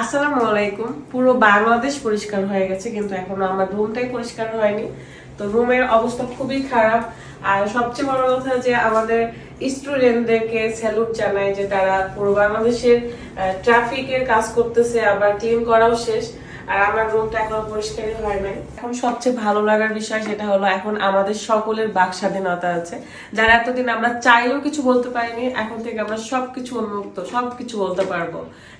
আসসালামু আলাইকুম। পুরো বাংলাদেশ পরিষ্কার হয়ে গেছে, কিন্তু এখনও আমার রুমটাই পরিষ্কার হয়নি। তো রুমের অবস্থা খুবই খারাপ। আর সবচেয়ে বড় কথা যে আমাদের স্টুডেন্টদেরকে স্যালুট জানায় যে তারা পুরো বাংলাদেশের ট্রাফিকের কাজ করতেছে, আবার ক্লিন করাও শেষ। আর আমার রুমটা এখনও পরিষ্কারই হয় নাই। এখন সবচেয়ে ভালো লাগার বিষয় সেটা হলো এখন আমাদের সকলের বাক স্বাধীনতা আছে। যারা এতদিন আমরা চাইলেও কিছু বলতে পারিনি, এখন থেকে আমরা সবকিছু উন্মুক্ত, সবকিছু বলতে পারব।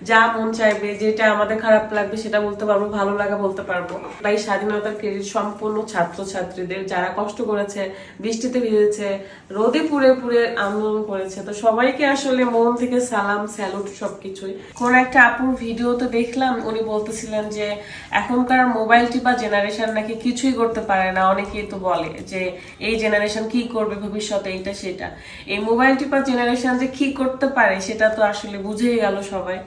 যা মন চাইবে, যেটা আমাদের খারাপ লাগবে, সেটা বলতে পারব, ভালো লাগা বলতে পারব। তাই স্বাধীনতার ক্রেডিট সম্পূর্ণ ছাত্রছাত্রীদের, যারা কষ্ট করেছে, বৃষ্টিতে ভিজেছে, রোদে পুড়ে পুড়ে আন্দোলন করেছে। তো সবাইকে আসলে মন থেকে সালাম, স্যালুট সবকিছুই। কোন একটা আপুর ভিডিওতে দেখলাম, উনি বলতেছিলেন যে এখনকার মোবাইল টিপা জেনারেশন নাকি কিছুই করতে পারে না। অনেকেই তো বলে যে, এই জেনারেশন কি করবে ভবিষ্যতে, এইটা সেটা। এই মোবাইল টিপা জেনারেশন যে কি করতে পারে, সেটা তো আসলে বুঝেই গেল সবাই।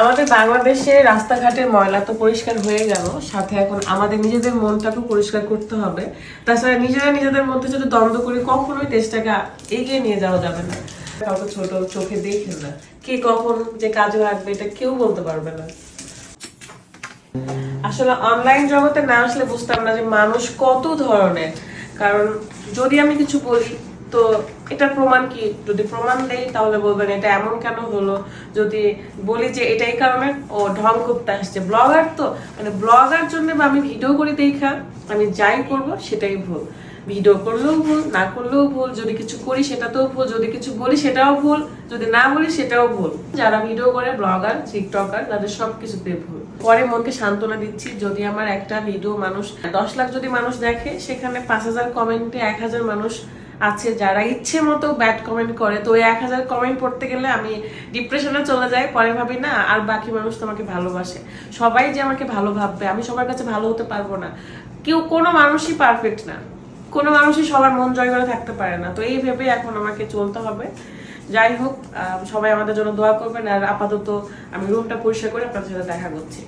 আমাদের বাংলাদেশে রাস্তাঘাটের ময়লা তো পরিষ্কার হয়ে গেল, সাথে এখন আমাদের নিজেদের মনটাকেও পরিষ্কার করতে হবে। তাছাড়া নিজেরা নিজেদের মধ্যে যদি দ্বন্দ্ব করি, কখনোই দেশটাকে এগিয়ে নিয়ে যাওয়া যাবে না। কাউকে ছোট চোখে দেখে না। কে কখন যে কাজে লাগবে, এটা কেউ বলতে পারবে না। আসলে অনলাইন জগতে না আসলে বুঝতাম না যে মানুষ কত ধরনের। কারণ যদি আমি কিছু বলি, তো এটার প্রমাণ কি? যদি প্রমাণ দেই, তাহলে বলবেন এটা এমন কেন হলো? যদি বলি যে এটা এই কারণে, ও ঢং করতে আসছে। ব্লগার তো মানে ব্লগার জন্য বা আমি ভিডিও করি দেখা, আমি যাই করব সেটাই ভুল। ভিডিও করলেও ভুল, না করলেও ভুল, যদি কিছু করি সেটাতেও ভুল, যদি কিছু বলি সেটাও ভুল, যদি না বলি সেটাও ভুল। যারা ভিডিও করে, ব্লগার, টিকটকার, তাদের সবকিছুতে ভুল। পরে মনকে সান্ত্বনা দিচ্ছি, যদি আমার একটা ভিডিও মানুষ, দশ লাখ যদি মানুষ দেখে, সেখানে পাঁচ হাজার কমেন্টে এক হাজার মানুষ আছে যারা ইচ্ছে মতো ব্যাড কমেন্ট করে। তো এক হাজার কমেন্ট পড়তে গেলে আমি ডিপ্রেশনে চলে যাই, পরে ভাবি, না, আর বাকি মানুষ তো আমাকে ভালোবাসে। সবাই যে আমাকে ভালো ভাববে, আমি সবার কাছে ভালো হতে পারব না। কেউ, কোনো মানুষই পারফেক্ট না। কোনো মানুষই সবার মন জয় করে থাকতে পারে না। তো এই ভেবে এখন আমাকে চলতে হবে। যাই হোক সবাই আমাদের জন্য দোয়া করবেন। আর আপাতত আমি রুমটা পরিষ্কার করে আপনাদের সাথে দেখা করছি।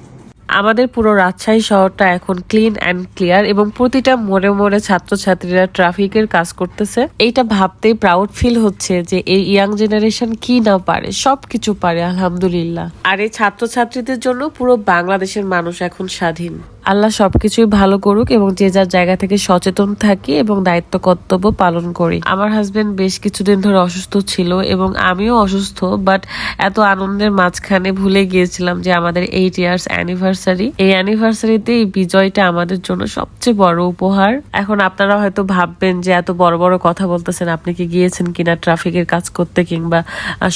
আমাদের পুরো রাজশাহী শহরটা এখন ক্লিন অ্যান্ড ক্লিয়ার এবং প্রতিটা মোড়ে মোড়ে ছাত্রছাত্রীরা ট্রাফিকের কাজ করতেছে। এইটা ভাবতেই প্রাউড ফিল হচ্ছে যে এই ইয়াং জেনারেশন কি না পারে, সবকিছু পারে, আলহামদুলিল্লাহ। আর এই ছাত্রছাত্রীদের জন্য পুরো বাংলাদেশের মানুষ এখন স্বাধীন। আল্লাহ সবকিছুই ভালো করুক এবং যে যার জায়গা থেকে সচেতন থাকি এবং দায়িত্ব কর্তব্য পালন করি। আমার হাজবেন্ড বেশ কিছুদিন ধরে অসুস্থ ছিল এবং আমিও অসুস্থ বাট এত আনন্দের মাঝখানে ভুলে গিয়েছিলাম যে আমাদের এইট ইয়ার্স অ্যানিভার্সারি এই অ্যানিভার্সারিতে এই বিজয়টা আমাদের জন্য সবচেয়ে বড় উপহার। এখন আপনারা হয়তো ভাববেন যে এত বড় বড় কথা বলতেছেন, আপনি কি গিয়েছেন কিনা ট্রাফিকের কাজ করতে কিংবা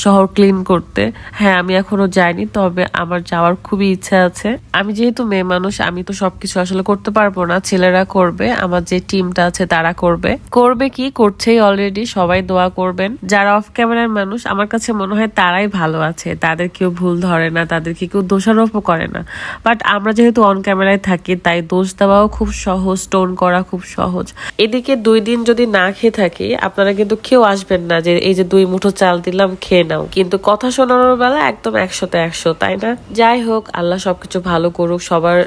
শহর ক্লিন করতে? হ্যাঁ আমি এখনও যাইনি, তবে আমার যাওয়ার খুবই ইচ্ছা আছে। আমি যেহেতু মেয়ে মানুষ, আমি তো সবকিছু আসলে করতে পারব না, ছেলেরা করবে, আমার যে টিমটা আছে তারা করবে। করবে কি? করছেই অলরেডি সবাই দোয়া করবেন। যারা অফ ক্যামেরার মানুষ, আমার কাছে মনে হয় তারাই ভালো আছে। তাদের কেউ ভুল ধরে না, তাদেরকে কেউ দোষারোপও করে না। বাট আমরা যেহেতু অন ক্যামেরায় থাকি, তাই দোষ দেওয়াও খুব সহজ টোন করা খুব সহজ। এদিকে দুই দিন যদি না খেয়ে থাকি, আপনারা কিন্তু কেউ আসবেন না যে, এই যে দুই মুঠো চাল দিলাম, খেয়ে নাও। কিন্তু কথা শোনানোর বেলা একদম একশোতে একশো, তাই না? যাই হোক, আল্লাহ সবকিছু ভালো করুক, সবার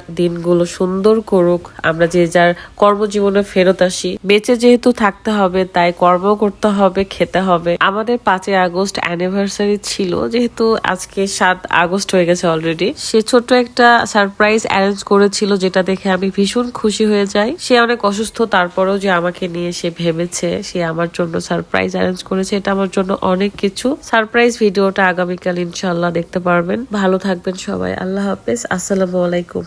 দিনগুলো সুন্দর করুক, আমরা যে যার কর্মজীবনে ফেরত আসি। বেঁচে যেহেতু থাকতে হবে, তাই কর্ম করতে হবে, খেতে হবে। আমাদের পাঁচই আগস্ট অ্যানিভার্সারি ছিল, যেহেতু আজকে সাত আগস্ট হয়ে গেছে অলরেডি সে ছোট্ট একটা সারপ্রাইজ অ্যারেঞ্জ করেছিল, যেটা দেখে আমি ভীষণ খুশি হয়ে যাই। সে অনেক অসুস্থ, তারপরেও যে আমাকে নিয়ে সে ভেবেছে, সে আমার জন্য সারপ্রাইজ অ্যারেঞ্জ করেছে। এটা আমার জন্য অনেক কিছু। সারপ্রাইজ ভিডিওটা আগামীকাল ইনশাল্লাহ দেখতে পারবেন। ভালো থাকবেন সবাই। আল্লাহ হাফেজ। আসসালামু আলাইকুম।